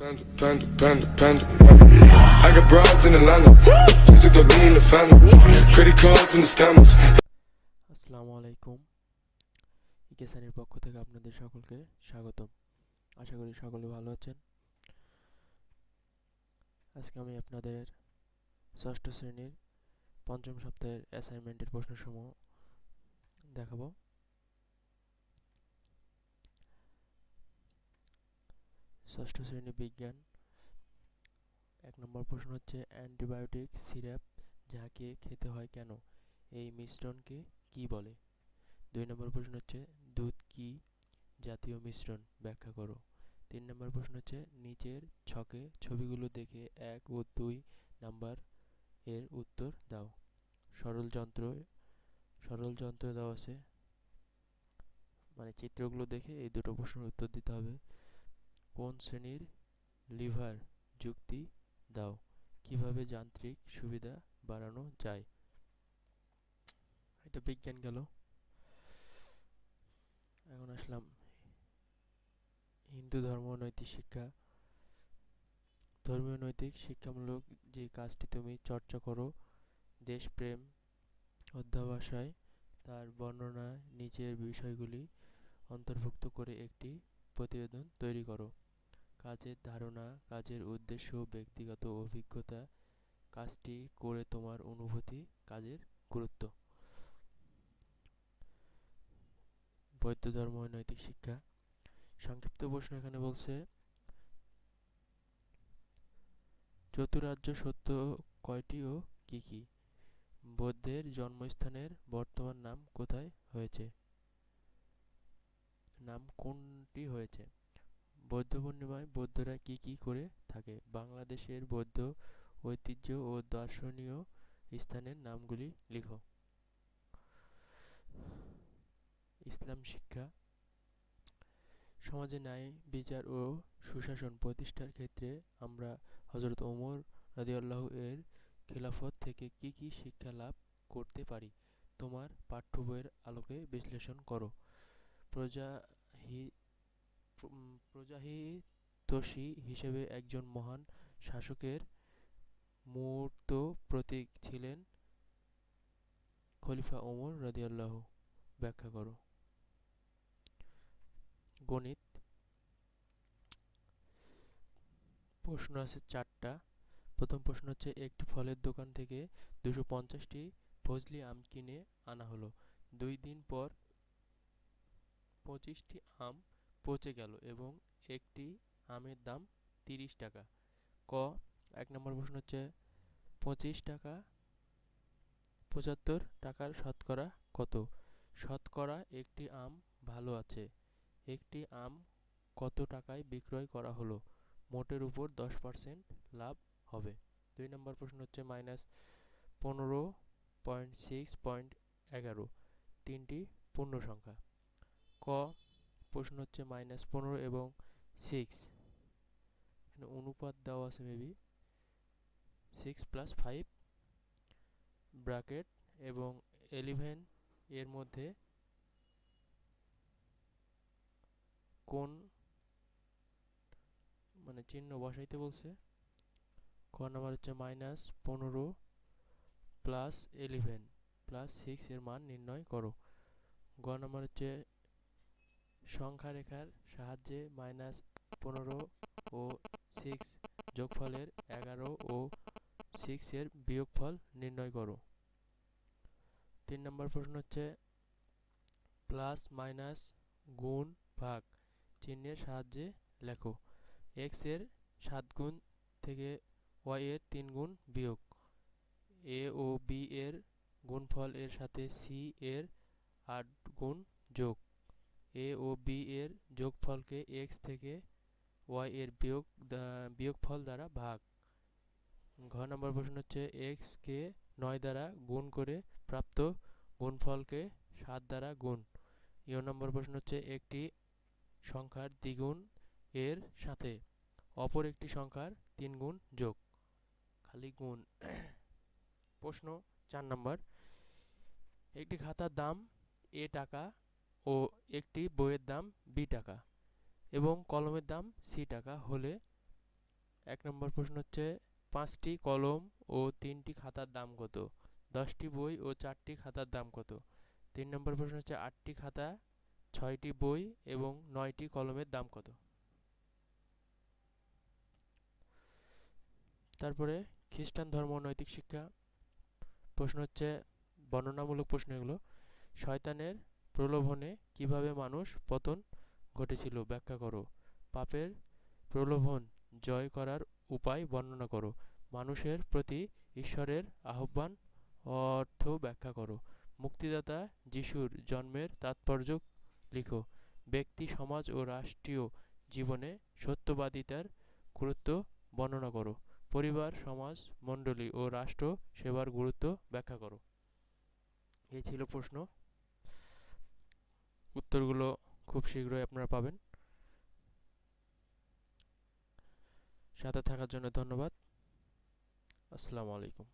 Panda, panda, panda, panda. I got broads in Atlanta. Just took the the family. Credit cards and the scammers. আসসালামু আলাইকুম ইকেসানির পক্ষ থেকে আপনাদের সকলকে স্বাগতম আশা করি সকলে ভালো আছেন আজকে আমি আপনাদের ষষ্ঠ শ্রেণির পঞ্চম সপ্তাহের অ্যাসাইনমেন্টের প্রশ্নসমূহ দেখাবো ষষ্ঠ শ্রেণি বিজ্ঞান। এক নম্বর প্রশ্ন হচ্ছে, অ্যান্টিবায়োটিক সিরাপ যাকে খেতে হয় কেন? এই মিশ্রণকে কি বলে? দুই নম্বর প্রশ্ন হচ্ছে, দুধ কি জাতীয় মিশ্রণ? ব্যাখ্যা করো। তিন নম্বর প্রশ্ন হচ্ছে, নিচের ছকে ছবিগুলো দেখে এক ও দুই নাম্বার এর উত্তর দাও। সরল যন্ত্র সরল যন্ত্র দেওয়া আছে। মানে চিত্রগুলো দেখে এই দুটো প্রশ্নের উত্তর দিতে হবে। কোন শ্রেণির লিভার যুক্তি দাও? কীভাবে যান্ত্রিক সুবিধা বাড়ানো যায়? এটা বিজ্ঞান গেল। এখন আসলাম হিন্দু ধর্ম নৈতিক শিক্ষা। ধর্মীয় নৈতিক শিক্ষামূলক যে কাজটি তুমি চর্চা করো, দেশপ্রেম অধ্যাবসায়, তার বর্ণনা, নিচের বিষয়গুলি অন্তর্ভুক্ত করে একটি প্রতিবেদন তৈরি করো। কাজের ধারণা, কাজের উদ্দেশ্য, ব্যক্তিগত অভিজ্ঞতা, কাজটি করে তোমার অনুভূতি, কাজের গুরুত্ব। বৌদ্ধ ধর্ম, নৈতিক শিক্ষা। সংক্ষিপ্ত প্রশ্ন এখানে বলছে, চতুরার্য সত্য কয়টি ও কি কি? বৌদ্ধের জন্মস্থানের বর্তমান নাম কোথায় হয়েছে? নাম কোনটি হয়েছে? বৌদ্ধ পূর্ণিমায় বৌদ্ধরা কি কি করে থাকে? বাংলাদেশের বৌদ্ধ ঐতিহ্য ও দর্শনীয় স্থানের নামগুলি লিখো। ইসলাম শিক্ষা সমাজে ন্যায় বিচার ও সুশাসন প্রতিষ্ঠার ক্ষেত্রে আমরা হজরত ওমর রাদিয়াল্লাহু এর খেলাফত থেকে কি কি শিক্ষা লাভ করতে পারি? তোমার পাঠ্য বইয়ের আলোকে বিশ্লেষণ করো। প্রজাহি উম, প্রজাহিতোষী হিসেবে একজন মহান শাসকের মূর্ত প্রতীক ছিলেন খলিফা ওমর রাদিয়াল্লাহু ব্যাখ্যা করো। গণিত প্রশ্ন আছে চারটা। প্রথম প্রশ্ন হচ্ছে, একটি ফলের দোকান থেকে দুশো পঞ্চাশটি ফজলি আম কিনে আনা হলো। দুই দিন পর পঁচিশটি আম পচে গেল এবং একটি আমের দাম তিরিশ টাকা। ক, এক নম্বর প্রশ্ন হচ্ছে, পঁচিশ টাকা পঁচাত্তর টাকার শতকরা কত? শতকরা একটি আম ভালো আছে। একটি আম কত টাকায় বিক্রয় করা হলো? মোটের উপর দশ পার্সেন্ট লাভ হবে। দুই নম্বর প্রশ্ন হচ্ছে, মাইনাস পনেরো পয়েন্ট সিক্স পয়েন্ট এগারো, তিনটি পূর্ণ সংখ্যা ক প্রশ্ন হচ্ছে মাইনাস পনেরো এবং সিক্স এখানে অনুপাত দেওয়া আছে maybe six plus five bracket এবং এলিভেন এর মধ্যে কোন মানে চিহ্ন বসাইতে বলছে। ক নাম্বার হচ্ছে মাইনাস পনেরো প্লাস এলিভেন প্লাস সিক্স এর মান নির্ণয় করো। গ নাম্বার হচ্ছে সংখ্যা রেখার সাহায্যে মাইনাস পনেরো ও সিক্স যোগফলের এগারো ও সিক্স এর বিয়োগফল নির্ণয় করো। তিন নম্বর প্রশ্ন হচ্ছে প্লাস মাইনাস গুণ ভাগ চিহ্নের সাহায্যে লেখো। এক্সের সাত গুণ থেকে ওয়াই এর তিন গুণ বিয়োগ। এ ও বি এর গুণফল এর সাথে সি এর আট গুণ যোগ। এ ও বি এর যোগফলকে এক্স থেকে ওয়াই এর বিয়োগ বিয়োগফল দ্বারা ভাগ। ঘ নম্বর প্রশ্ন হচ্ছে এক্স কে নয় দ্বারা গুণ করে প্রাপ্ত গুণফলকে সাত দ্বারা গুণ। ইয় নম্বর প্রশ্ন হচ্ছে, একটি সংখ্যার দ্বিগুণ এর সাথে অপর একটি সংখ্যার তিন গুণ যোগ। খালি গুণ। প্রশ্ন চার নম্বর, একটি খাতার দাম এ টাকা ও একটি বইয়ের দাম বি টাকা এবং কলমের দাম সি টাকা হলে এক নম্বর প্রশ্ন হচ্ছে, পাঁচটি কলম ও তিনটি খাতার দাম কত? দশটি বই ও চারটি খাতার দাম কত? তিন নম্বর প্রশ্ন হচ্ছে, আটটি খাতা, ছয়টি বই এবং নয়টি কলমের দাম কত? তারপরে খ্রিস্টান ধর্ম নৈতিক শিক্ষা প্রশ্ন হচ্ছে, বর্ণনামূলক প্রশ্ন এগুলো। শয়তানের প্রলোভনে কীভাবে মানুষ পতন ঘটেছিল ব্যাখ্যা করো। পাপের প্রলোভন জয় করার উপায় বর্ণনা করো। মানুষের প্রতি ঈশ্বরের আহ্বান অর্থ ব্যাখ্যা করো। মুক্তিদাতা যিশুর জন্মের তাৎপর্য লিখো। ব্যক্তি, সমাজ ও রাষ্ট্রীয় জীবনে সত্যবাদিতার গুরুত্ব বর্ণনা করো। পরিবার, সমাজ, মণ্ডলী ও রাষ্ট্র সেবার গুরুত্ব ব্যাখ্যা করো। এই ছিল প্রশ্ন। উত্তরগুলো খুব শীঘ্রই আপনারা পাবেন। সাথে থাকার জন্য ধন্যবাদ। আসসালামু আলাইকুম।